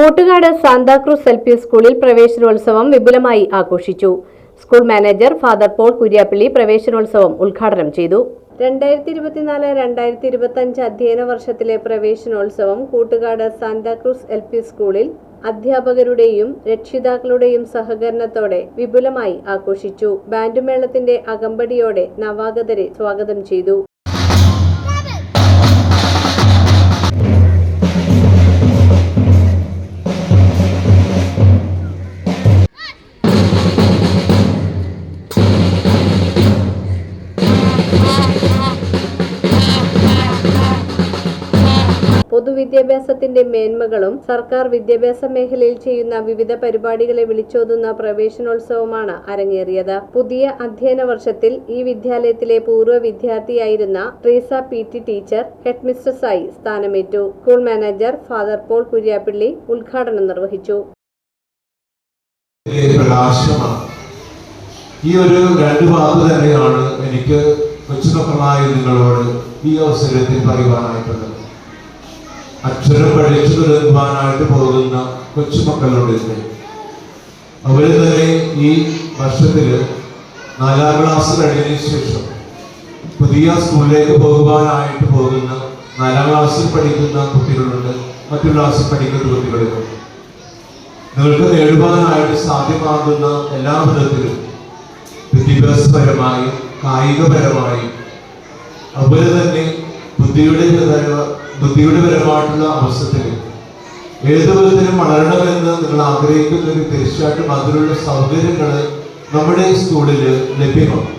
Koottukad Santa Cruz L P സ്കൂളിൽ പ്രവേശനോത്സവം വിപുലമായി ആഘോഷിച്ചു. School manager father Paul Kuriappally പ്രവേശനോത്സവം ഉദ്ഘാടനം ചെയ്തു. രണ്ടായിരത്തി ഇരുപത്തിനാല് രണ്ടായിരത്തി ഇരുപത്തി അഞ്ച് അധ്യയന വർഷത്തിലെ പ്രവേശനോത്സവം കൂട്ടുകാട് സാന്താക്രൂസ് എൽ പി സ്കൂളിൽ അധ്യാപകരുടെയും രക്ഷിതാക്കളുടെയും സഹകരണത്തോടെ വിപുലമായി ആഘോഷിച്ചു. ബാൻഡുമേളത്തിന്റെ അകമ്പടിയോടെ നവാഗതരെ സ്വാഗതം ചെയ്തു. പൊതുവിദ്യാഭ്യാസത്തിന്റെ മേന്മകളും സർക്കാർ വിദ്യാഭ്യാസ മേഖലയിൽ ചെയ്യുന്ന വിവിധ പരിപാടികളെ വിളിച്ചോതുന്ന പ്രവേശനോത്സവമാണ് അരങ്ങേറിയത്. പുതിയ അധ്യയന വർഷത്തിൽ ഈ വിദ്യാലയത്തിലെ പൂർവ വിദ്യാർത്ഥിയായിരുന്ന Treesa P T teacher head മിസ്ട്രസായി സ്ഥാനമേറ്റു. School manager father Paul Kuriappilly ഉദ്ഘാടനം നിർവഹിച്ചു. ഈ ഒരു രണ്ട് വാക്ക് തന്നെയാണ് എനിക്ക് കൊച്ചുമക്കളായ നിങ്ങളോട് ഈ അവസരത്തിൽ പറയുവാനായിട്ടുള്ളത്. അക്ഷരം പഠിച്ചു തുടങ്ങുവാനായിട്ട് പോകുന്ന കൊച്ചുമക്കളുണ്ട് അവർ തന്നെ ഈ വർഷത്തിൽ നാലാം ക്ലാസ് കഴിഞ്ഞതിന് ശേഷം പുതിയ സ്കൂളിലേക്ക് പോകുവാനായിട്ട് പോകുന്ന നാലാം ക്ലാസ്സിൽ പഠിക്കുന്ന കുട്ടികളുണ്ട് മറ്റു ക്ലാസ്സിൽ പഠിക്കുന്ന കുട്ടികളുണ്ട്. നിങ്ങൾക്ക് നേടുവാനായിട്ട് സാധ്യമാകുന്ന എല്ലാ വിധത്തിലും വിദ്യാഭ്യാസപരമായി കായികപരമായി അതുപോലെ തന്നെ ബുദ്ധിയുടെ ബുദ്ധിയുടെ പരമായിട്ടുള്ള അവസരത്തിൽ ഏത് വിധത്തിലും വളരണമെന്ന് നിങ്ങൾ ആഗ്രഹിക്കുന്നവർ തീർച്ചയായിട്ടും അതിനുള്ള സൗകര്യങ്ങൾ നമ്മുടെ സ്കൂളിൽ ലഭ്യമാണ്.